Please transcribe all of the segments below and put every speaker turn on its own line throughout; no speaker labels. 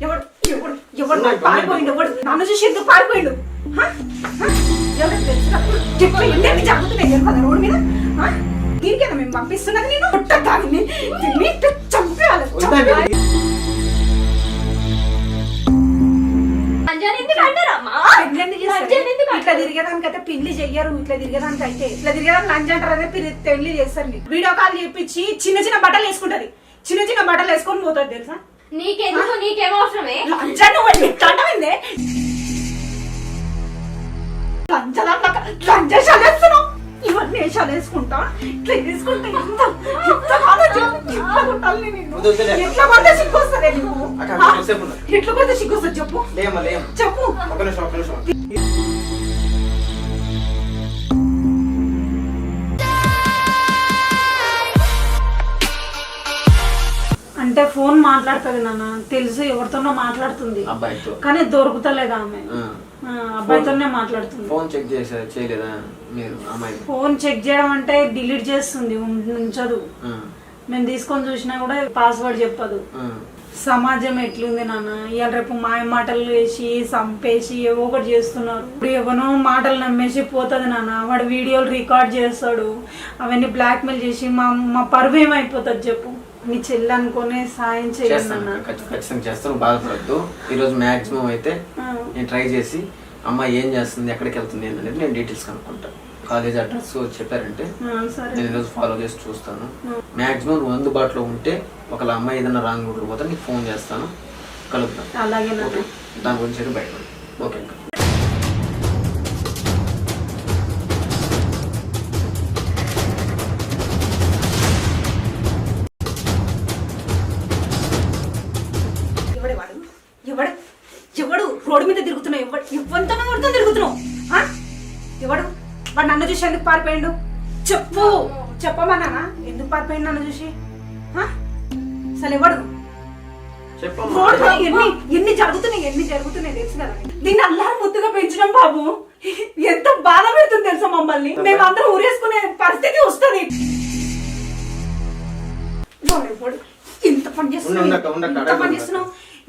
ఎవడు? ఎవడు? ఎవడు? పారిపోయిండు ఎవడు? నన్ను చూసి ఎందుకు పారిపోయిండు? చెప్పు జరుగుతున్నాయి తెలియదా రోడ్డు మీద? దీనికేనా మేము పంపిస్తున్నది నేను? పుట్ట దానిని ఇట్ట చంపేయాలి ఇట్లా
అంటారు?
తిరిగేదానికి అయితే పెళ్ళి చెయ్యరు ఇట్లా తిరిగేదానికి అయితే. ఇట్లా తిరిగేదానికి లంచ్ అంటారు అదే పెళ్ళి- చేస్తారు. వీడియో కాల్ చేపించి చిన్న చిన్న బట్టలు వేసుకుంటది. చిన్న చిన్న బట్టలు వేసుకొని పోతుంది తెలుసా?
నీకెందుకు? నీకేం అవసరమే
లంచా నువ్వు? లంచా ఇవన్నీ ఇట్లా చెప్పు నేను. ఎట్లా. ఎట్లా
నిమిషం నిమిషం.
అంటే ఫోన్ మాట్లాడుతుంది నాన్న. తెలుసు ఎవరితోనో మాట్లాడుతుంది.
అబ్బాయితో.
కానీ దొరుకుతలేదు ఆమె. అబ్బాయితోనే మాట్లాడుతుంది.
ఫోన్ చెక్ చేసా చేయలేదా మీరు అమ్మాయి
ఫోన్ చెక్ చేయడం అంటే డిలీట్ చేస్తుంది ఉంచదు. మేము తీసుకొని చూసినా కూడా పాస్వర్డ్ చెప్పదు. సమాజం ఎట్లుంది నాన్న? ఇవాళ రేపు మాయ మాటలు వేసి చంపేసి ఏవో ఒకటి చేస్తున్నారు. ఇప్పుడు ఎవనో మాటలు నమ్మేసి పోతుంది నాన్న. వాడు వీడియోలు రికార్డ్ చేస్తాడు. అవన్నీ బ్లాక్మెయిల్ చేసి మా మా పరువు ఏమైపోతుంది చెప్పు. నీ చెల్లి అనుకునే సాయం చేయండి
చేస్తాను. ఖచ్చి- ఖచ్చితంగా చేస్తాను బాధపడద్దు. ఈరోజు మాక్సిమం అయితే. నేను ట్రై చేసి అమ్మాయి ఏం చేస్తుంది ఎక్కడికి వెళ్తుంది అనేది నేను డీటెయిల్స్ కనుక్కుంటాను కాలేజ్ అడ్రస్ చెప్పారంటే నేను ఈరోజు ఫాలో చేసి చూస్తాను. మాక్సిమం నువ్వు అందుబాటులో ఉంటే ఒకవేళ అమ్మాయి ఏదైనా రాంగ్ రూట్లో పోతే నీకు ఫోన్ చేస్తాను.
అలాగే
ఓకే దాని గురించి బయటపడి. ఓకే
చూసి ఎందుకు పారిపోయిండు? చెప్పు. చెప్పమా నాన్న ఎందుకు పారిపోయిండు నన్ను చూసి? అసలు ఎవడు? ఎన్ని ఎన్ని జరుగుతున్నాయి ఎన్ని జరుగుతున్నాయి తెలుసు కదా దీన్ని అల్లారు ముద్దుగా పెంచడం బాబు. ఎంత బాధ పెడుతుంది తెలుసా మమ్మల్ని? మేమందరం ఊరేసుకునే పరిస్థితి వస్తుంది? ఇంత పని చేస్తున్నావు? ఇంత పని చేస్తున్నావు?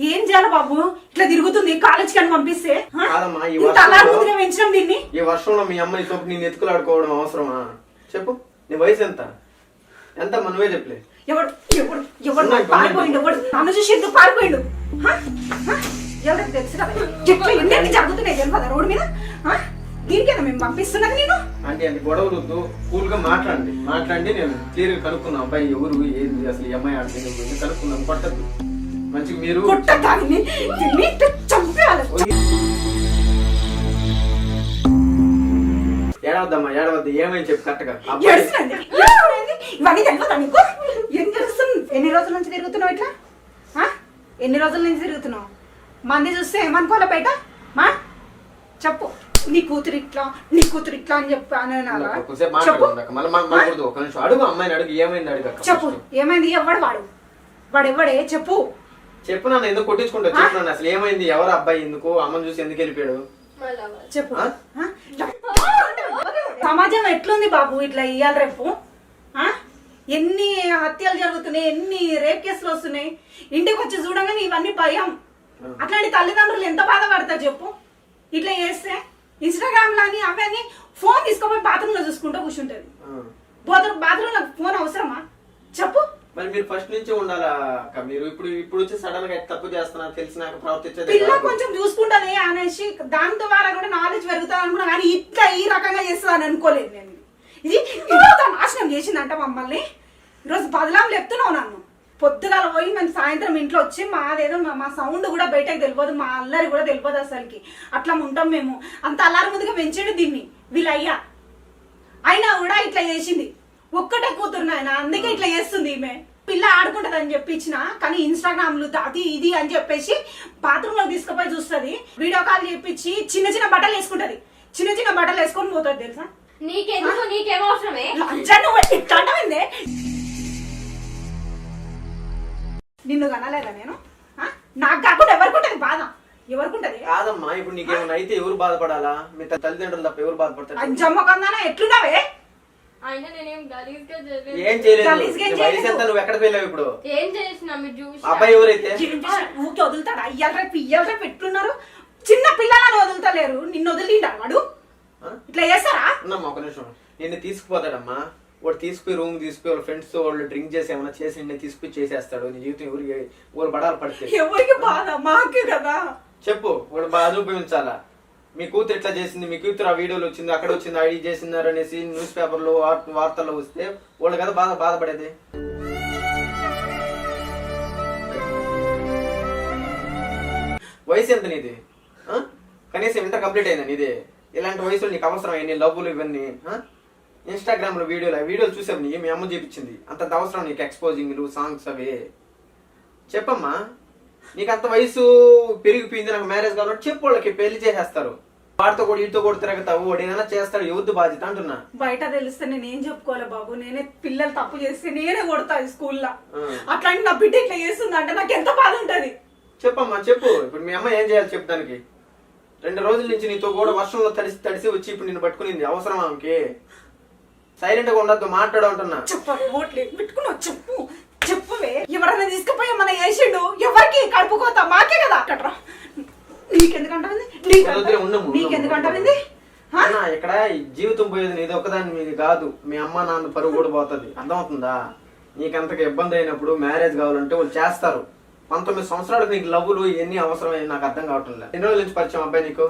ఏం చేయాలి బాబు? ఇట్లా తిరుగుతుంది కాలేజ్కి అని పంపిస్తే?
కాదమ్మా, ఈ
ఇంత
వర్షంలో-
అల్లారు ముద్దుగా పెంచడం దీన్ని?
ఈ వర్షంలో మీ అమ్మాయి తోపు నేను ఎత్తుకులాడుకోవడం అవసరమా? చెప్పు నీ వయసు ఎంత? ఎంత మనవే చెప్పలే.
ఎవడు ఎవడు ఎవడు
ఉన్నాయి,
పారిపోయిండు ఎవడు నన్ను చూసి ఎందుకు పారిపోయిండు? హ? హ? ఎవరికి తెలుసు కదా? ఎట్లా ఎన్ని జరుగుతున్నాయి తెలియదా రోడ్డు మీద? హ? దీనికేనా మేము పంపిస్తున్నది నేను
అంటే అంటే గొడవలు వద్దు కూల్గా మాట్లాడండి మాట్లాడి నేను క్లియర్గా కనుక్కున్నా అబ్బాయి ఎవరు ఏంది అసలు ఈ అమ్మాయి ఆడుతుంది కనుక్కున్నాను కొట్టద్దు మంచిగా మీరు
కొట్ట దానిని ఇట్ట చంపేయాలి.
ఏడవద్దమ్మా ఏడవద్దు ఏమని చెప్పు కరెక్ట్గా.
ఇవన్నీ తెలియదా నీకు? ఏం తెలుస్తుంది? ఎన్ని రోజుల నుంచి తిరుగుతున్నావు ఇట్లా? ఆ? ఎన్ని రోజుల నుంచి తిరుగుతున్నావు? మంది చూస్తే ఏమనుకోవాలా బయట? మా చెప్పు. నీ కూతురు ఇట్లా నీ కూతురు ఇట్లా అని చెప్పి అని అనాలా?
కొంచెంసేపు
చెప్పు.
అడుగు అమ్మాయిని అడుగు ఏమైంది అడుగు
చెప్పు. ఏమైంది? ఎవడు వాడు? వాడు ఎవడే చెప్పు.
చెప్పు నన్ను ఎందుకు కొట్టించుకుంటా? చెప్పు నన్ను అసలు ఏమైంది? ఎవరు అబ్బాయి ఎందుకు? అమ్మని చూసి ఎందుకు వెళ్ళిపోయాడు?
చెప్పు? సమాజం ఎట్లుంది బాబు ఇట్లా ఇయ్యాలి రేపు? ఎన్ని హత్యలు జరుగుతున్నాయి ఎన్ని రేప్ కేసులు వస్తున్నాయి? ఇంటికి వచ్చి చూడగానే ఇవన్నీ భయం. అట్లాంటి తల్లిదండ్రులు ఎంత బాధపడతారు చెప్పు? ఇట్లా చేస్తే ఇన్స్టాగ్రామ్ లాని అవన్నీ ఫోన్ తీసుకుపోయి బాత్రూమ్లో చూసుకుంటూ కూర్చుంటది.
ఆ.
బాత్రూమ్ బాత్రూమ్లో ఫోన్ అవసరమా? చెప్పు.
మరి మీరు ఫస్ట్ నుంచి ఉండాలా అక్క? మీరు ఇప్పుడు ఇప్పుడు వచ్చి సడన్గా తప్పు చేస్తున్నా తెలిసినాక ప్రవర్తించేది
పిల్ల. కొంచెం చూసుకుంటది అనేసి దాని ద్వారా కూడా నాలెడ్జ్ పెరుగుతుంది అనుకున్నా కానీ ఇట్లా ఈ రకంగా చేస్తుందని అనుకోలేదు నేను. ఇది నాశనం చేసిందంట మమ్మల్ని. ఈరోజు బదలాం చెప్తున్నావు నన్ను. పొద్దుగాల పోయి మేము సాయంత్రం ఇంట్లో వచ్చి మాదేదో మా- మా సౌండ్ కూడా బయటకు తెలియదు మా అల్లరి కూడా తెలియదు అసలుకి. అట్లా ఉంటాం మేము. అంత అల్లారి ముందుగా పెంచాడు దీన్ని వీళ్ళయ్యా. అయినా కూడా ఇట్లా చేసింది. ఒక్కటే కూతురు నాయన అందుకే ఇట్లా చేస్తుంది ఈమె. పిల్ల ఆడుకుంటది అని చెప్పి ఇచ్చిన కానీ ఇన్స్టాగ్రామ్లు అది ఇది అని చెప్పేసి బాత్రూమ్లో తీసుకుపోయి చూస్తుంది. వీడియో కాల్ చేపించి చిన్న చిన్న బట్టలు వేసుకుంటది. చిన్న చిన్న బట్టలు వేసుకొని పోతుంది తెలుసా?
నీకెందుకు? నీకేం అవసరమే?
నిన్ను కనలేదా నేను? ఆ? నాకు కాకుండా ఎవరికి ఉంటది బాధ? ఎవరికి ఉంటది
కాదమ్మా ఇప్పుడు నీకేమైనా అయితే ఎవరు బాధపడాలా? మీ తల్లిదండ్రులు తప్ప ఎవరు బాధపడతారు?
అంజమ్మ కందానా ఎట్లున్నావే?
అయినా నేనేం గలీజ్గా చేయలేదు.
ఏం చేయలేదు. వయసు ఎంత. నువ్వు వెళ్ళావు ఇప్పుడు?
ఏం చేసిన మీరు చూసి
అబ్బాయి ఎవరైతే?
వదులుతాడు? అయ్యాల రేపు ఇయ్యాల రేపు ఎట్లున్నారు? చిన్న పిల్లలని వదులుతలేరు. నిన్ను వదిలిండా వాడు? ఇట్లా చేస్తారా?
ఒక నిమిషం. నిన్ను తీసుకుపోతాడమ్మా. వాడు తీసుకుపోయి రూమ్ తీసుకుపోయి వాళ్ళ ఫ్రెండ్స్తో వాళ్ళు డ్రింక్ చేసి ఏమైనా చేసి నిన్ను తీసుకుపోయి చేసేస్తాడు. నీ జీవితం ఎవరికి ఊరు పడాలి పడితే?
ఎవరికి బాధ? మాకే కదా.
చెప్పు. వాడు బాగా చూపించాలా మీ కూతురు ఇట్లా చేసింది మీ కూతురు ఆ వీడియోలు వచ్చింది అక్కడ వచ్చింది ఐడి చేసినారు అనేసి న్యూస్ పేపర్లో వార్- వార్తల్లో వస్తే వాళ్ళు కదా బాధ బాధపడేది? వయసు ఎంత నీది? కనీసం ఇంటర్ కంప్లీట్ అయిందా నీది? ఇలాంటి వయసులో నీకు అవసరం అయ్యి లవ్వులు ఇవన్నీ ఇన్స్టాగ్రామ్లో వీడియోలు ఆ వీడియోలు చూసావు నీ? మీ అమ్మ చూపించింది. అంత అవసరం నీకు ఎక్స్పోజింగ్లు సాంగ్స్ అవి. చెప్పమ్మా. నీకు అంత వయసు పెరిగిపోయింది నాకు మ్యారేజ్ కావాలంటే చెప్పు వాళ్ళకి పెళ్ళి చేసేస్తారు. వాడితో కూడా వీటితో కూడా తిరగతావు వాడు ఏదైనా చేస్తాడు ఎవరిది బాధ్యత అంటున్నా.
బయట తెలిస్తే నేను ఏం చెప్పుకోవాలి బాబు? నేనే పిల్లలు తప్పు చేస్తే నేనే కొడతా స్కూల్లో. అట్లాంటి నా బిడ్డ ఇట్లా చేస్తుంది అంటే నాకు ఎంత బాధ ఉంటది?
చెప్పమ్మా చెప్పు. ఇప్పుడు మీ అమ్మ ఏం చేయాలి చెప్పు దానికి. రెండు రోజుల నుంచి నీతో కూడా వర్షంలో తడిసి తడిసి వచ్చి ఇప్పుడు నిన్ను పట్టుకునింది. అవసరం ఆమెకి? సైలెంట్గా ఉండద్దు మాట్లాడు అంటున్నా.
చెప్పు పెట్టుకున్నావు చెప్పు. చెప్పువే ఎవరైనా తీసుకుపోయి మన వేసిండు ఎవరికి? కడుపుకోత మాకే కదా. అక్కడ నీకెందుకంటుంది. నీకెందుకంటుంది
ఇక్కడ జీవితం పోయేది నీది ఒక్కదాని మీది కాదు. మీ అమ్మ నాన్న పరువు కూడా పోతుంది. అర్థమవుతుందా? నీకంతగా ఇబ్బంది అయినప్పుడు మ్యారేజ్ కావాలంటే వాళ్ళు చేస్తారు. పంతొమ్మిది సంవత్సరాలకు నీకు లవ్వులు ఇవన్నీ అవసరమని నాకు అర్థం కావటం లేదు. ఎన్ని రోజుల నుంచి పరిచయం అబ్బాయి నీకు?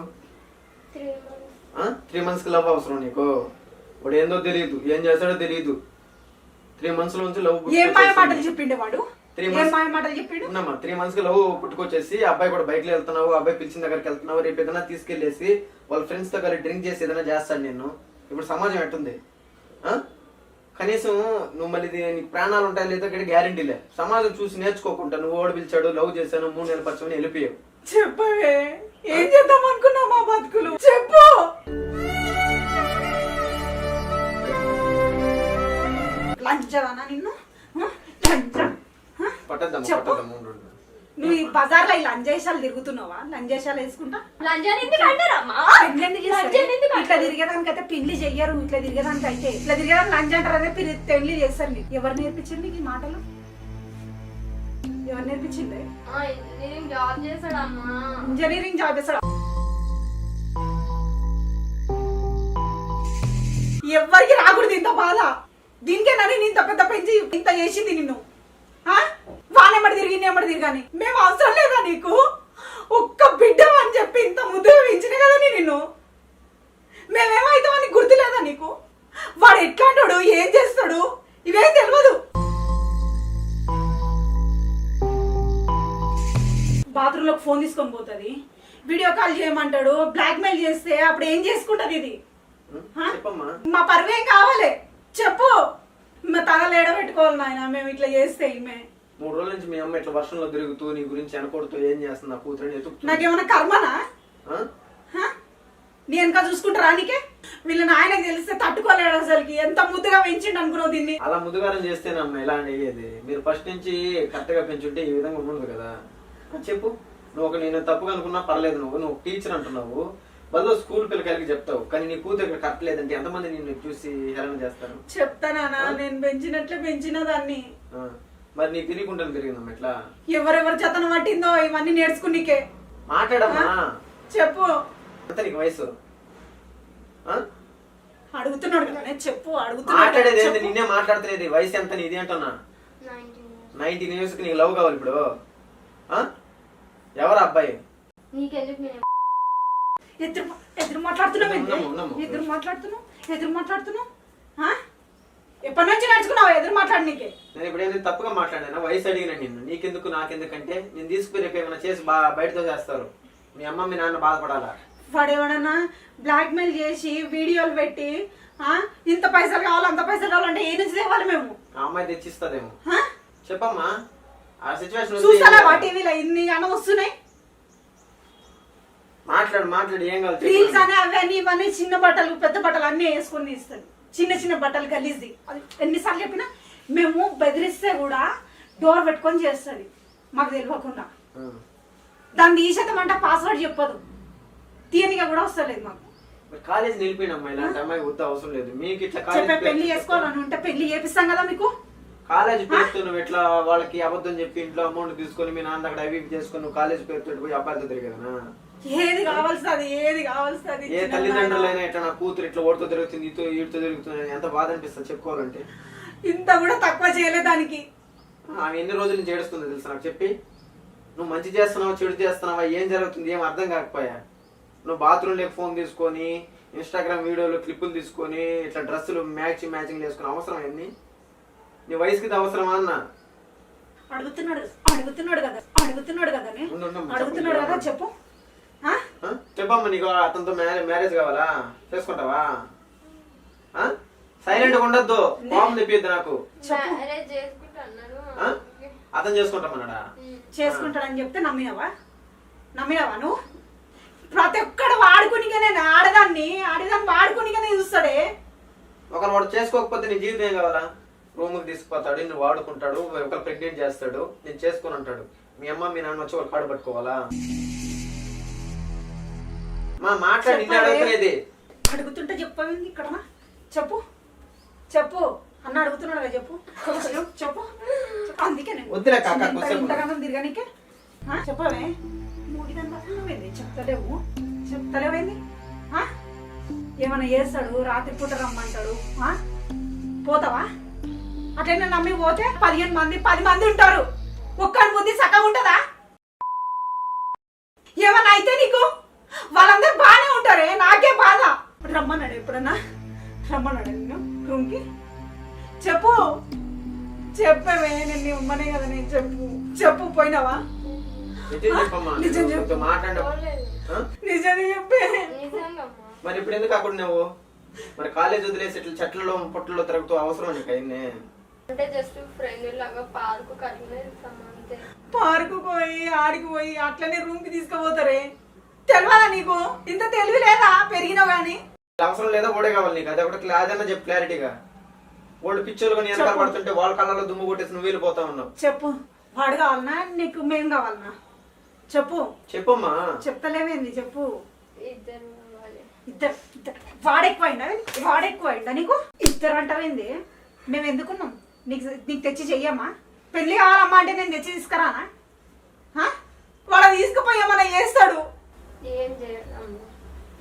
త్రీ మంత్స్కి లవ్ అవసరం నీకు? వాడు ఏందో తెలియదు ఏం చేస్తాడో తెలియదు త్రీ మంత్స్ నుంచి లవ్
ఏం మాయ మాటలు చెప్పిండే వాడు?
Three
ఏం
months.
మాయ మాటలు చెప్పిండు?
ఉన్నామా త్రీ మంత్స్కి లవ్ పుట్టుకొచ్చేసి అబ్బాయి కూడా బైక్లో వెళ్తున్నావు అబ్బాయి పిలిచిన దగ్గరికి వెళ్తున్నావు రేపు ఏదైనా తీసుకెళ్ళేసి వాళ్ళ ఫ్రెండ్స్తో కలిసి డ్రింక్ చేసి ఏదైనా చేస్తాడు నేను ఇప్పుడు సమాజం ఎట్టుంది? ఆ? కనీసం నువ్వు మళ్ళీ ఇది నీ ప్రాణాలు ఉంటాయి లేదో ఇక్కడ గ్యారంటీ లే. సమాజం చూసి నేర్చుకోకుండా నువ్వు ఓడి పిలిచాడు లవ్ చేశాను మూడు నెలల పచ్చమని వెళ్ళిపోయావు.
చెప్పవే. ఏం చేద్దాం అనుకున్నావు మా బతుకులు? చెప్పు. లంచదానా నిన్ను? లంచం? చెప్పు. నువ్వు ఈ బజార్లో ఈ లంజేషాలు తిరుగుతున్నావా? లంజేషాలు వేసుకుంటా?
లంజాన్ని ఎందుకు అంటారమ్మా?
ఎందుకు చేస్తారు? ఇట్లా
అంటారు?
తిరిగేదానికి అయితే పెళ్ళి చెయ్యరు ఇట్లా తిరిగేదానికి అయితే ఇట్లా తిరిగేదానికి లంచ్ అంటారు అదే పెళ్ళి పెళ్ళి చేస్తారు నీకు. ఎవరు నేర్పించింది నీకు ఈ మాటలు? ఎవరు నేర్పించింది?
ఆ, ఇంజనీరింగ్ జాబ్ చేశాడమ్మా
ఇంజనీరింగ్ జాబ్ చేస్తాడు? ఎవ్వరికి రాకూడదు ఇంత బాధ? దీనికే నన్ను ఇంత పెద్ద పెంచి ఇంత చేసింది నిన్ను? వానెమ్మడి తిరిగి నెమ్మడి తిరిగాని మేము అవసరం లేదా నీకు? ఒక్క బిడ్డ అని చెప్పి ఇంత ముద్దు పెంచిన కదా నిన్ను. మేమేమైతామని గుర్తు లేదా నీకు? వాడు ఎట్లాంటాడు? ఏం చేస్తాడు? ఇవేం తెలియదు బాత్రూంలోకి ఫోన్ తీసుకొని పోతుంది. వీడియో కాల్ చేయమంటాడు. బ్లాక్ మెయిల్ చేస్తే అప్పుడు ఏం చేసుకుంటది ఇది? మా పరువేం కావాలి? చెప్పు. తల ఏడ పెట్టుకోవాలి నాయన మేము ఇట్లా చేస్తే ఈమె.
మూడు రోజుల నుంచి మీ అమ్మ ఇట్లా వర్షంలో తిరుగుతూ నీ గురించి అనకూడదు ఏం చేస్తుంది? నా కూతురు ఎత్తుకుతుంది
నాకేమన్నా కర్మనా? నీ వెనక చూసుకుంటారా నీకే? వీళ్ళ నాయనకి తెలిస్తే తట్టుకోలేడు అసలుకి. ఎంత ముద్దుగా పెంచిండు అనుకున్నావు దీన్ని.
అలా ముద్దుగారం చేస్తేనమ్మా ఇలా అయ్యేది మీరు ఫస్ట్ నుంచి కరెక్ట్గా పెంచుంటే ఈ విధంగా ఉండదు కదా. చెప్పు. నువ్వు ఒక నేను తప్పుగా అనుకున్నా పర్లేదు నువ్వు. నువ్వు టీచర్ అంటున్నావు. బదులు స్కూల్ పిల్లకాయలకి చెప్తావు. కానీ నీ కూతురు ఇక్కడ కరెక్ట్ లేదంటే ఎంతమంది నిన్ను చూసి హేళన చేస్తారు?
చెప్తానా నేను పెంచినట్లే పెంచిన దాన్ని
మరి నీకు తెలియకుండా పెరిగిందమ్మా ఇట్లా
ఎవరెవరు జతన పట్టిందో ఇవన్నీ నేర్చుకునికే
మాట్లాడమ్మా.
చెప్పు.
ఎంత నీకు వయసు?
అడుగుతున్నాడు కదా నేను చెప్పు అడుగుతున్నాడు
మాట్లాడేది
చెప్పు.
నిన్నే మాట్లాడుతున్నది. వయసు ఎంత నీది అంటున్నా? నైన్టీన్ ఇయర్స్ నీకు లవ్ కావాలి ఇప్పుడు. ఆ? ఎవరు అబ్బాయి?
ఎదురు ఎదురు మాట్లాడుతున్నావు. ఎదురు మాట్లాడుతున్నావు? ఎదురు మాట్లాడుతున్నావు? ఎప్పటి నుంచి నేర్చుకున్నావు ఎదురు మాట్లాడనీకే.
నేను ఏదైనా తప్పుగా మాట్లాడాను? వయసు అడిగిన నిన్ను. నీకెందుకు నాకెందుకంటే? నేను తీసుకుని రేపు ఏమైనా చేసి బా బయటతో చేస్తారు. మీ అమ్మ మీ నాన్న బాధపడాలా?
వాడు ఎవడన్నా బ్లాక్ మెయిల్ చేసి వీడియోలు పెట్టి? ఇంత పైసలు కావాలి అంత పైసలు కావాలంటే ఏ నుంచి తేవాలి మేము?
ఆ అమ్మాయి తెచ్చిస్తుందేమో? చెప్పమ్మా. ఆ సిచ్యువేషన్
చూస్తారా? టీవీలో ఇన్ని అన్న వస్తున్నాయి
మాట్లాడు మాట్లాడు ఏం కావాలి
రీల్స్. అని అవన్నీ ఇవన్నీ చిన్న బట్టలు పెద్ద బట్టలు అన్నీ వేసుకొని ఇస్తుంది చిన్న చిన్న బట్టలు గలీజ్ది అది ఎన్నిసార్లు చెప్పినా మేము బెదిరిస్తే కూడా డోర్ పెట్టుకొని చేస్తుంది మాకు తెలియకుండా. దాన్ని తీసేద్దామంటే పాస్వర్డ్ చెప్పదు. తీయనిగా కూడా వస్తలేదు మాకు.
కాలేజ్ నిలిపోయినమ్మా ఇలాంటి అమ్మాయి వద్దు అవసరం లేదు. మీకు ఇట్లా కాలేజ్ పెళ్ళి
చేసుకోవాలని ఉంటే పెళ్ళి చేపిస్తాం కదా మీకు?
కాలేజ్ పేరుతో నువ్వు ఎట్లా వాళ్ళకి అబద్ధం చెప్పి ఇంట్లో అమౌంట్ తీసుకొని మీ నాన్న అక్కడ అవి చేసుకొని నువ్వు కాలేజ్ పేరుతో పోయి అబ్బాయిలతో తిరిగేదనా
ఏది కావాల్సింది ఏది కావాల్సింది
ఏ తల్లిదండ్రులైనా ఇట్లా నా కూతురు ఇట్లా ఓడితో తిరుగుతుంది ఇతో వీటితో తిరుగుతుంది ఎంత బాధ అనిపిస్తుంది చెప్పుకోవాలంటే?
ఇంత కూడా తక్కువ చేయలే దానికి.
ఆమె ఎన్ని రోజుల నుంచి ఏడుస్తుందో తెలుసా నాకు చెప్పి? నువ్వు మంచి చేస్తున్నావా చెడు చేస్తున్నావా ఏం జరుగుతుంది ఏం అర్థం కాకపోయా? నువ్వు బాత్రూంలోకి ఫోన్ తీసుకొని ఇన్స్టాగ్రామ్ వీడియోలు క్లిప్పులు తీసుకొని ఇట్లా డ్రెస్సులు మ్యాచ్ మ్యాచింగ్ చేసుకుని అవసరం ఏంది? నీ వయసుకి అవసరమా అన్న?
అడుగుతున్నాడు అడుగుతున్నాడు కదా అడుగుతున్నాడు కదా అడుగుతున్నాడు
చెప్పు.
కదా చెప్పు?
చెప్పమ్మా నీకు అతనితో మ్యారేజ్ మ్యారేజ్ కావాలా? చేసుకుంటావా? సైలెంట్గా ఉండొద్దు. కోపం తెప్పిద్దు నాకు? అతను చేసుకుంటామన్నాడా?
చేసుకుంటాడని చెప్తే నమ్మినవా? నమ్మినవా నువ్వు? ప్రతి ఒక్కడు వాడుకునిగానే ఆడదాన్ని ఆడదాన్ని వాడుకునిగానే చూస్తాడే.
ఒకరు వాడు చేసుకోకపోతే నీ జీవితం ఏం కావాలా? రూమ్కి తీసుకుపోతాడు నిన్ను వాడుకుంటాడు ఒకరు ప్రెగ్నెంట్ చేస్తాడు నేను చేసుకొని అంటాడు మీ అమ్మ మీ నాన్న వచ్చి ఒక కాడు పట్టుకోవాలా? మా. అడగలేదు.
అడుగుతుంటే చెప్పవేంది ఇక్కడ? చెప్పు. చెప్పు. అన్న అడుగుతున్నాడు కదా చెప్పు చెప్పు. అందుకే నేను
వద్దులే కాకా,
ఇంత-
కొద్దిసేపు
ఇంతగానం తిరగనీకే. చెప్పవే? మూడిదంతా చెప్తలేవు. చెప్తలేవేంది? ఆ? ఏమన్నా చేస్తాడు? రాత్రి పూట రమ్మంటాడు? పోతావా? అట్లనే నమ్మి పోతే పదిహేను మంది పది మంది ఉంటారు. ఒక్కడి బుద్ధి సగం ఉంటుందా? ఏమన్నా అయితే నీకు? వాళ్ళందరూ ఉంటారే నాకే బాధ. రమ్మన్నాడు ఎప్పుడన్నా? రమ్మన్నాడు నేను రూమ్కి? చెప్పు. చెప్పవే నేను నీ ఉమ్మనే కదా నేను చెప్పు. చెప్పు పోయినావా?
నిజం చెప్పమ్మా
నిజం చెప్పు. చెప్పే.
మరి ఇప్పుడు ఎందుకు అక్కడ నువ్వు మరి కాలేజ్ వదిలేసి ఇట్లా చెట్లలో పొట్టల్లో తిరుగుతూ అవసరం నీకు అయింది
అంటే జస్ట్ ఫ్రెండ్ లాగా పార్కు
పార్కు పోయి ఆడికి పోయి అట్లనే రూమ్కి తీసుకుపోతారే? తెలియదా నీకు? ఇంత తెలివి లేదా? పెరిగినావు గాని.
అవసరం లేదా? ఓడే కావాలి నీకు. అది ఒకటి క్లాజ్ అన్న చెప్పు క్లారిటీగా. వాళ్ళు పిచ్చోళ్ళు కొని వెనకాల
చెప్పు.
పడుతుంటే వాళ్ళ కళ్ళలో దుమ్ము కొట్టేసి నువ్వు వెళ్ళిపోతా ఉన్నావు.
చెప్పు. వాడు కావాలనా? నీకు మేం కావాలనా? చెప్పు.
చెప్పమ్మా.
చెప్తలేవేంది చెప్పు.
ఇద్దరు
ఇద్దరు వాడెక్కువైందా? వాడెక్కువైందా నీకు? ఇద్దరు అంటావేంది మేము ఎందుకున్నాం? నీకు నీకు తెచ్చి చెయ్యమ్మా? పెళ్ళి కావాలమ్మా అంటే నేను తెచ్చి తీసుకురానా? వాడు తీసుకుపోయి ఏమన్నా చేస్తాడు?
ఏం చేయడం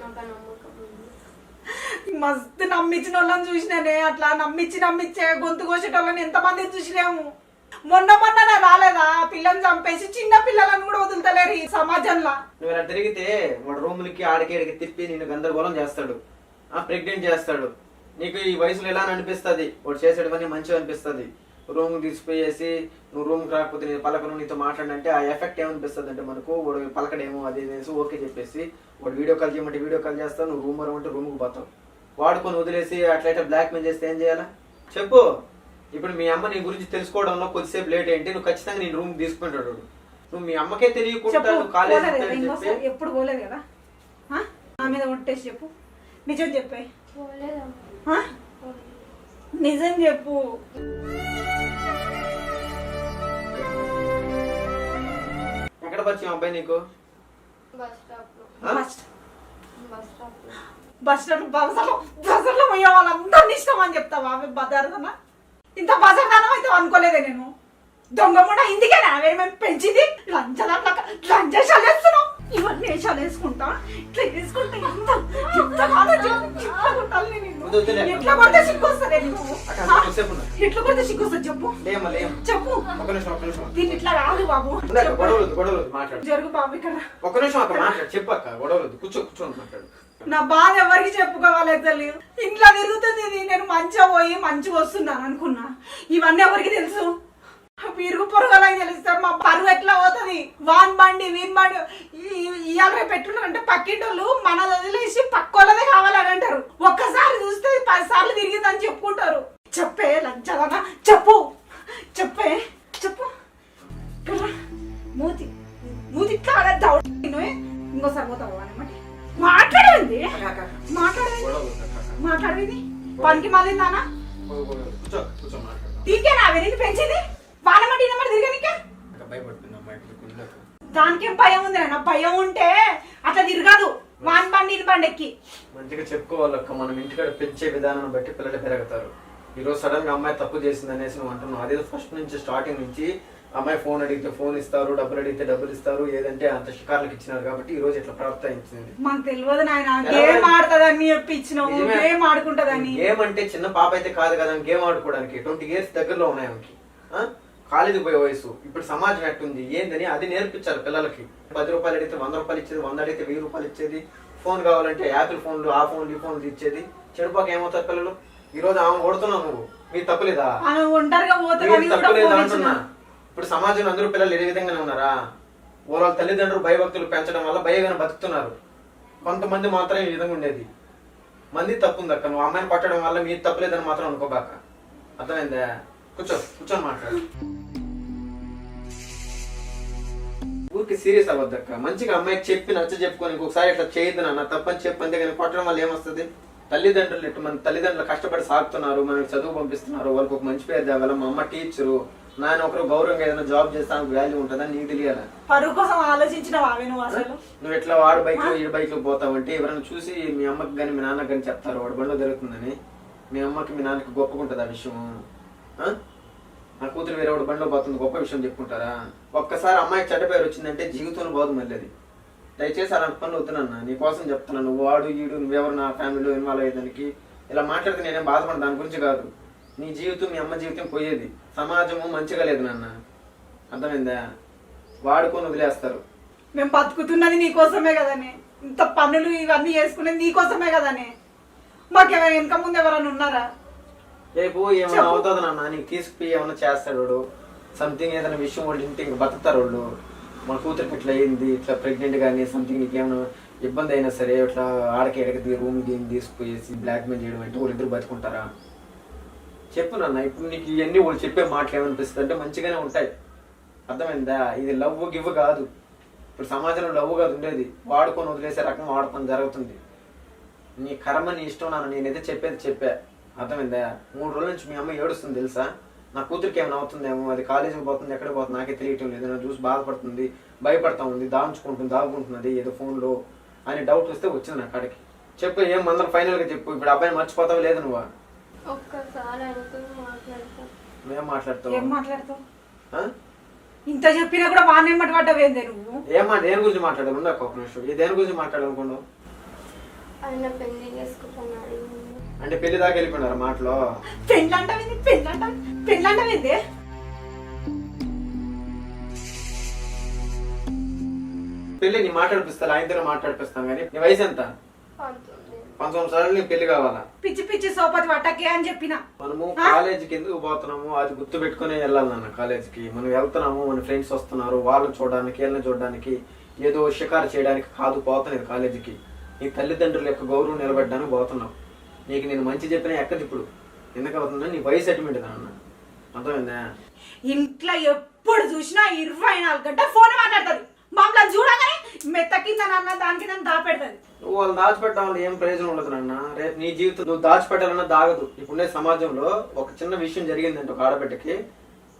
నాకు ఆ నమ్మకం ఉంది.
మస్తు నమ్మించిన వాళ్ళని చూసినానే అట్లా నమ్మించి నమ్మించే గొంతు కోసేటోళ్ళని ఎంతమంది చూసినాము? మొన్న మొన్న రాలేదా? పిల్లని చంపేసి చిన్న పిల్లలను కూడా వదులుతలేరు ఈ సమాజంలో.
నువ్వు ఇలా తిరిగితే వాడు రూములకి ఆడికి ఆడికి తిప్పి నేను గందరగోళం చేస్తాడు. ఆ ప్రెగ్నెంట్ చేస్తాడు. నీకు ఈ వయసులో ఎలా అని అనిపిస్తుంది? వాడు చేసేటవన్నీ మంచిగా అనిపిస్తుంది. రూమ్ తీసుకుపోయేసి నువ్వు రూమ్కి రాకపోతే నేను పలకను నీతో మాట్లాడంటే ఆ ఎఫెక్ట్ ఏమనిపిస్తుంది అంటే మనకు వాడు పలకడేమో అది అనేసి ఓకే చెప్పేసి వాడు వీడియో కాల్ చేయమంటే వీడియో కాల్ చేస్తావు నువ్వు రూమ్ రమ్మంటే రూమ్కి పోతావు. వాడుకొని వదిలేసి అట్లయితే బ్లాక్ మెయిల్ చేస్తే ఏం చేయాలా? చెప్పు. ఇప్పుడు మీ అమ్మ నీ గురించి తెలుసుకోవడంలో కొద్దిసేపు లేట్ ఏంటి నువ్వు ఖచ్చితంగా నేను రూమ్ తీసుకుంటాడు. నువ్వు మీ అమ్మకే తెలియకుండా నువ్వు కాలేజ్
ఎప్పుడు పోలేదు కదా? ఆ? నా మీద ఒట్టేసి చెప్పు. నిజం చెప్పే? నిజం చెప్పు.
ఎక్కడ పరిచయం అబ్బాయి నీకు?
బస్ స్టాప్లో.
ఆ?
బస్
బస్ స్టాప్లో.
బస్ స్టాండ్ బస్సులో బస్సులో పోయే వాళ్ళందరినీ ఇష్టం అని చెప్తావా? ఆమె బజారుదనా ఇంత బజార్దనం అయితే అనుకోలేదే నేను. దొంగ కూడా ఇందుకేనా? మేము పెంచింది? లంచదాంట్లో లంచేషాలు వేస్తున్నాం ఇవన్నీ వేషాలు వేసుకుంటా? ఇట్లా వేసుకుంటా ఎంత ఎంత ఇట్లా కొట్టాలి నేను. ఎట్లా ఆ?
కొద్దిసేపు ఉండు.
ఎట్లా కొడితే సిగ్గొస్తుంది చెప్పు? చెప్పు. దీన్ని ఇట్లా కాదు బాబు. జరుగు బాబు ఇక్కడ.
ఒక్క నిమిషం అక్క మాట్లాడు. చెప్పు అక్క గొడవలు. కూర్చో కూర్చొని మాట్లాడు.
నా బాధ ఎవరికి చెప్పుకోవాలి తల్లి ఇంట్లో తిరుగుతుంది నేను మంచిగా పోయి మంచిగా వస్తున్నాను అనుకున్నా. ఇవన్నీ ఎవరికి తెలుసు? పిరుగు పొరగలని తెలుస్తారు మా పరువు ఎట్లా పోతుంది? వాన్ బండి వీన్ బండి ఇవాళ రేపు పెట్టున్నారంటే పక్కింటోళ్ళు మన వదిలేసి పక్కోళ్ళదే కావాలని అంటారు. ఒక్కసారి చూస్తే పది సార్లు తిరిగిందని చెప్పుకుంటారు. చెప్పే లంచదనా? చెప్పు. చెప్పే. చెప్పు. మూతి. మూతి దౌడ ఇంకోసారి పోతావు అనమాట మాట్లాడేది. మాట్లాడేది. మాట్లాడేది? పనికి
కూర్చో మాట్లాడదాం.
దీనికేనా వెనక్కి పెంచింది? వానమటి ఇనమటి తిరగనికే. దానికేం భయం ఉంది నాన్న భయం ఉంటే అట్లా తిరగదు. వాన్ బండి ఈయన బండి ఎక్కి.
మంచిగా చెప్పుకోవాలక్క మనం ఇంటికాడ పెంచే విధానాన్ని బట్టి పిల్లలు పెరుగుతారు. ఈ రోజు సడన్గా అమ్మాయి తప్పు చేసింది అనేసి నువ్వు అంటున్నావు. అదే ఫస్ట్ నుంచి స్టార్టింగ్ నుంచి అమ్మాయి ఫోన్ అడిగితే ఫోన్ ఇస్తారు డబ్బులు అడిగితే డబ్బులు ఇస్తారు ఏదంటే అంత షికార్లకు ఇచ్చినారు కాబట్టి ఈ రోజు ఇట్లా ప్రవర్తించింది
మాకు తెలియదు నాయన. గేమ్? ఆడుతుందని చెప్పి ఇచ్చినావు. గేమ్ ఆడుకుంటదని.
గేమ్ అంటే చిన్న పాప అయితే కాదు కదా గేమ్ ఆడుకోవడానికి. ట్వంటీ ఇయర్స్ దగ్గరలో ఉన్నాయి ఆమెకి. ఆ? కాలేజీకి పోయే వయసు. ఇప్పుడు సమాజం ఎట్టుంది? ఏందని అది నేర్పించాలి పిల్లలకి. పది రూపాయలు అడిగితే వంద రూపాయలు ఇచ్చేది వంద అడిగితే వెయ్యి రూపాయలు ఇచ్చేది. ఫోన్ కావాలంటే యాపిల్ ఫోన్లు ఆ ఫోన్లు ఈ ఫోన్లు ఇచ్చేది. చెడుపాక ఏమవుతారు పిల్లలు? ఈ రోజు ఆమె కొడుతున్నావు నువ్వు. మీరు తప్పులేదా? అంటున్నా. ఇప్పుడు సమాజంలో అందరూ పిల్లలు ఏ విధంగానే ఉన్నారా? వాళ్ళ తల్లిదండ్రులు భయభక్తులు పెంచడం వల్ల భయగానే బతుకుతున్నారు. కొంతమంది మాత్రం ఈ విధంగా ఉండేది. మంది తప్పు ఉంది అక్క. నువ్వు అమ్మాయిని కొట్టడం వల్ల మీరు తప్పులేదని మాత్రం అనుకోబాక. అర్థమైందా? కూర్చో కూర్చొని మాట్లాడు. ఊరికి సీరియస్ అవ్వద్దక్క మంచిగా అమ్మాయికి చెప్పి నచ్చ చెప్పుకొని ఇంకొకసారి ఇట్లా చేయొద్దు నాన్న తప్పని చెప్పి అంతే కానీ కొట్టడం వల్ల ఏమొస్తుంది? తల్లిదండ్రులు ఇట్లా మన తల్లిదండ్రులు కష్టపడి సాగుతున్నారు మనకి చదువు పంపిస్తున్నారు వాళ్ళకి ఒక మంచి పేరు తేవాలి? మా అమ్మ టీచరు నాయన ఒకరు గౌరవంగా ఏదైనా జాబ్ చేస్తానికి వాల్యూ ఉంటుందని నీకు తెలియాలి?
పరువు కోసం ఆలోచించిన వావే నువ్వు
ఎట్లా వాడు బైక్లో ఈ బైక్లో పోతావంటే ఎవరైనా చూసి మీ అమ్మకి కానీ మీ నాన్నకి కానీ చెప్తారు. వాడు బండిలో జరుగుతుందని మీ అమ్మకి మీ నాన్నకి గొప్పగా ఉంటుంది ఆ విషయం? నా కూతురు వేరే వాడు బండిలో పోతుంది గొప్ప విషయం చెప్పుకుంటారా? ఒక్కసారి అమ్మాయికి చెడ్డ పేరు వచ్చిందంటే జీవితంలో బాగు మళ్ళీ అది. దయచేసి అలాంటి పనులు వద్దునన్నా నీ కోసం చెప్తున్నాను. నువ్వు వాడు ఈడు నువ్వెవరు నా ఫ్యామిలీలో ఇన్వాల్వ్ అయ్యేదానికి ఇలా మాట్లాడితే నేనేం బాధపడను దాని గురించి కాదు. నీ జీవితం మీ అమ్మ జీవితం పోయేది. సమాజము మంచిగా లేదు నాన్న. అర్థమైందా? వాడుకొని వదిలేస్తారు.
మేము బతుకుతున్నది నీకోసమే కదనే. ఇంత పనులు ఇవన్నీ చేసుకునేది నీకోసమే కదనే. మాకెవరు వెనక ముందు ఎవరైనా ఉన్నారా?
రేపు ఏమైనా. అవుతుంది నాన్న? నీకు తీసుకుపోయి ఏమైనా చేస్తాడు సంథింగ్ ఏదైనా విషయం వాళ్ళు ఇంటి ఇంక బతుకుతారు వాళ్ళు. మన కూతురికి ఇట్లా అయింది ఇట్లా ప్రెగ్నెంట్ కానీ సంథింగ్ నీకేమైనా ఇబ్బంది అయినా సరే ఇట్లా ఆడకి ఎడకి రూమ్ దీన్ని తీసుకుపోయేసి బ్లాక్మెయిల్ చేయడం అంటే వాళ్ళిద్దరు బతుకుంటారా? చెప్పు నాన్న ఇప్పుడు నీకు ఇవన్నీ వాళ్ళు చెప్పే మాటలు ఏమనిపిస్తుంది అంటే మంచిగానే ఉంటాయి. అర్థమైందా? ఇది లవ్ గివ్ కాదు. ఇప్పుడు సమాజంలో లవ్ కాదు ఉండేది. వాడుకొని వదిలేసే రకం వాడుకొని జరుగుతుంది. నీ కర్మ నీ ఇష్టం నాన్న నేనైతే చెప్పేది చెప్పా. అర్థమైందా? మూడు రోజుల నుంచి మీ అమ్మ ఏడుస్తుంది తెలుసా? నా కూతురికి ఏమైనా అవుతుందేమో అది కాలేజీకి పోతుంది ఎక్కడ పోతుంది నాకే తెలియటం లేదు నా చూసి బాధపడుతుంది భయపడతా ఉంది దాంచుకుంటుంది దాగుకుంటున్నది ఏదో ఫోన్లో అని డౌట్ వస్తే వచ్చింది నా కాడికి. చెప్పు ఏం అందరం ఫైనల్గా చెప్పు ఇప్పుడు అబ్బాయిని మర్చిపోతావు లేదు నువ్వు?
ఒక్కసారి
ఏం
మాట్లాడతావు?
ఇంత చెప్పినా కూడా వాడిని ఎమ్మటి పడ్డవేందే నువ్వు?
ఏం మా దేని గురించి మాట్లాడాలి? ఉండక ఒక నిమిషం. ఈ దేని గురించి మాట్లాడాలనుకున్నావు?
ఆయన పెళ్ళి చేసుకుంటున్నాడు.
అంటే పెళ్ళి దాకా వెళ్ళిపోయినారు మాటలో.
పెళ్ళంటవింది? పెళ్ళంట పెళ్ళంటవిందే?
పెళ్ళి నీ మాట్లాడిపిస్తా ఆయనతో మాట్లాడిపిస్తాం కానీ నీ వయసు ఎంత?
పంతొమ్మిది
సార్లు నీ పెళ్ళి కావాలా?
పిచ్చి పిచ్చి సోపతి పట్టకే అని చెప్పిన.
మనము? కాలేజీకి ఎందుకు పోతున్నాము? అది గుర్తు పెట్టుకునే వెళ్ళాలి నాన్న కాలేజీకి. మనం వెళ్తున్నాము మన ఫ్రెండ్స్ వస్తున్నారు వాళ్ళని చూడడానికి వీళ్ళని చూడడానికి ఏదో షికారు చేయడానికి కాదు పోతున్నది కాలేజీకి. నీ తల్లిదండ్రుల యొక్క గౌరవం నిలబెట్టడానికి పోతున్నావు నీకు నేను మంచి చెప్పినా ఎక్కది ఇప్పుడు? ఎందుకు అవుతుందా నీ వయసు ఎటువంటి నాన్న అర్థమైందా?
ఇంట్లో ఎప్పుడు చూసినా ఇరవై నాలుగు గంటలు ఫోన్ మాట్లాడుతుంది. మమ్మల్ని చూడగానే మెత్త కింద నన్న దానికి నన్ను దాపెడుతుంది
నువ్వు వాళ్ళు దాచిపెట్టడం వల్ల ఏం ప్రయోజనం ఉండదు నాన్న. రేపు నీ జీవితం నువ్వు దాచిపెట్టాలన్నా దాగదు. ఇప్పుడున్న సమాజంలో ఒక చిన్న విషయం జరిగిందంటే ఒక ఆడబిడ్డకి.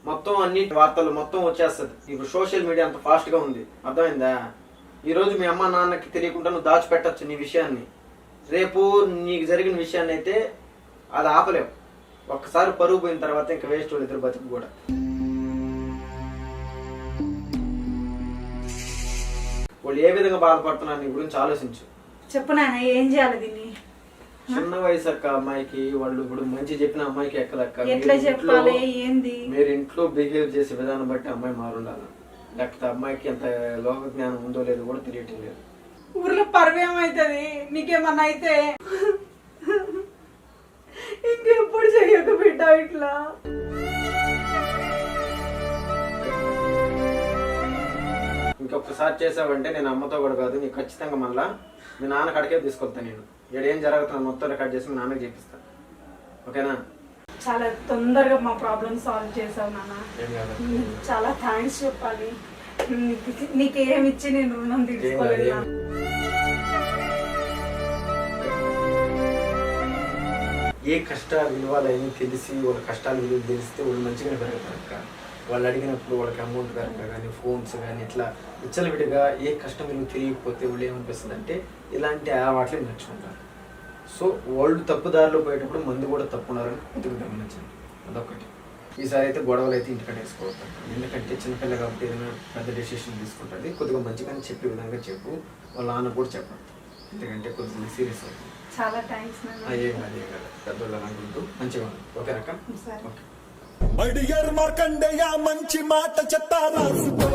మొత్తం అన్ని వార్తలు మొత్తం వచ్చేస్తుంది. ఇప్పుడు సోషల్ మీడియా అంత ఫాస్ట్గా ఉంది. అర్థమైందా? ఈ రోజు మీ అమ్మ నాన్నకి తెలియకుండా నువ్వు దాచిపెట్టచ్చు నీ విషయాన్ని. రేపు నీకు జరిగిన విషయాన్ని అయితే అది ఆపలేవు ఒక్కసారి పరుగు పోయిన తర్వాత ఇంకా వేస్ట్ వాళ్ళు ఇద్దరు బతుకు కూడా. వాళ్ళు ఏ విధంగా బాధపడుతున్నారు నీ గురించి ఆలోచించు.
చెప్పు నాయన ఏం చేయాలి దీన్ని?
చిన్న వయసు అక్క అమ్మాయికి వాళ్ళు ఇప్పుడు మంచి చెప్పిన అమ్మాయికి ఎక్కదక్క
ఎట్లా చెప్పాలి? ఏంది?
మీరు ఇంట్లో బిహేవ్ చేసే విధానం బట్టి అమ్మాయి మారుండాలి. లేకపోతే అమ్మాయికి ఎంత లోక జ్ఞానం ఉందో లేదో కూడా తెలియటం లేదు.
ఊర్లో పర్వేమవుతుంది నీకేమన్నా అయితే ఇంకెప్పుడు చెయ్యక బిడ్డ ఇట్లా?
ఇంకొకసారి చేసావంటే నేను అమ్మతో కూడా కాదు నీకు ఖచ్చితంగా మళ్ళా మీ నాన్న కడికే తీసుకొస్తాను నేను. ఇక్కడ ఏం జరుగుతుందో మొత్తం రికార్డ్ చేసి మీ నాన్నకి చెప్పిస్తాను ఓకేనా?
చాలా తొందరగా మా ప్రాబ్లమ్ సాల్వ్ చేసావు నాన్న. చాలా థ్యాంక్స్ చెప్పాలి. నీకు- నీకేమి ఇచ్చి నేను రుణం తీసుకోలేదు
ఏ కష్ట విలువలని తెలిసి వాళ్ళ కష్టాలు విలువ తెలిస్తే వాళ్ళు మంచిగానే పెరుగుతారు వాళ్ళు అడిగినప్పుడు వాళ్ళకి అమౌంట్ కనుక కానీ ఫోన్స్ కానీ ఇట్లా విచ్చలవిడిగా ఏ కష్టం విలువ తెలియకపోతే వాళ్ళు ఏమనిపిస్తుంది అంటే ఇలాంటి అలవాట్లే నేర్చుకుంటారు. సో వాళ్ళు తప్పుదారిలో పోయేటప్పుడు మందు కూడా తప్పున్నారని కొద్దిగా గమనించండి. అదొకటి. ఈసారి అయితే గొడవలు అయితే ఇంటికి వేసుకోవద్దు ఎందుకంటే చిన్నపిల్ల కాబట్టి ఏదైనా పెద్ద డెసిషన్ తీసుకుంటుంది. కొద్దిగా మంచిగానే చెప్పే విధంగా చెప్పు. వాళ్ళ నాన్న కూడా చెప్పండి. ఎందుకంటే కొద్దిగా సీరియస్ అవుతుంది.
చాలా థ్యాంక్స్
అయ్యే అదే కదా పెద్దోళ్ళు అనుకుంటూ మంచిగా ఉంది. ఓకే
సరే.
ఓకే.
మంచి మాట చెప్తా రాసుకో